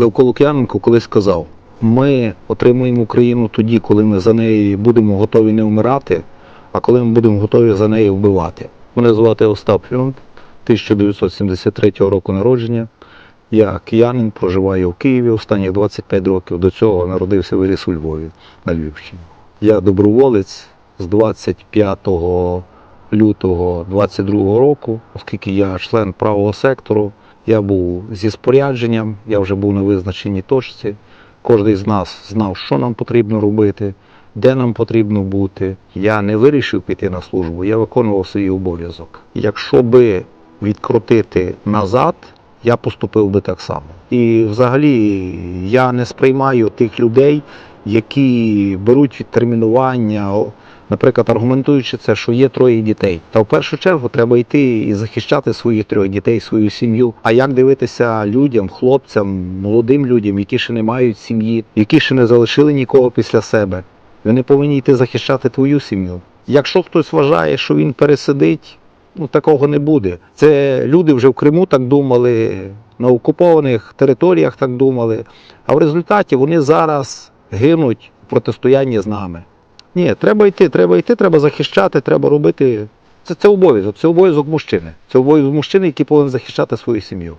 Левко Лук'яненко колись сказав: ми отримуємо Україну тоді, коли ми за неї будемо готові не вмирати, а коли ми будемо готові за неї вбивати. Мене звати Остап Фьонт, 1973 року народження. Я киянин, проживаю в Києві останні 25 років. До цього народився виріс у Львові на Львівщині. Я доброволець з 25 лютого 22 року, оскільки я член правого сектору, я був зі спорядженням, я вже був на визначеній точці. Кожен з нас знав, що нам потрібно робити, де нам потрібно бути. Я не вирішив піти на службу, я виконував свій обов'язок. Якщо би відкрутити назад, я поступив би так само. І взагалі я не сприймаю тих людей, які беруть відтермінування, наприклад, аргументуючи це, що є троє дітей. Та в першу чергу треба йти і захищати своїх трьох дітей, свою сім'ю. А як дивитися людям, хлопцям, молодим людям, які ще не мають сім'ї, які ще не залишили нікого після себе? Вони повинні йти захищати твою сім'ю. Якщо хтось вважає, що він пересидить, ну такого не буде. Це люди вже в Криму так думали, на окупованих територіях так думали. А в результаті вони зараз гинуть в протистоянні з нами. Ні, треба йти, треба йти, треба захищати, треба робити. Це, це обов'язок, це обов'язок мужчини. Це обов'язок мужчини, який повинен захищати свою сім'ю.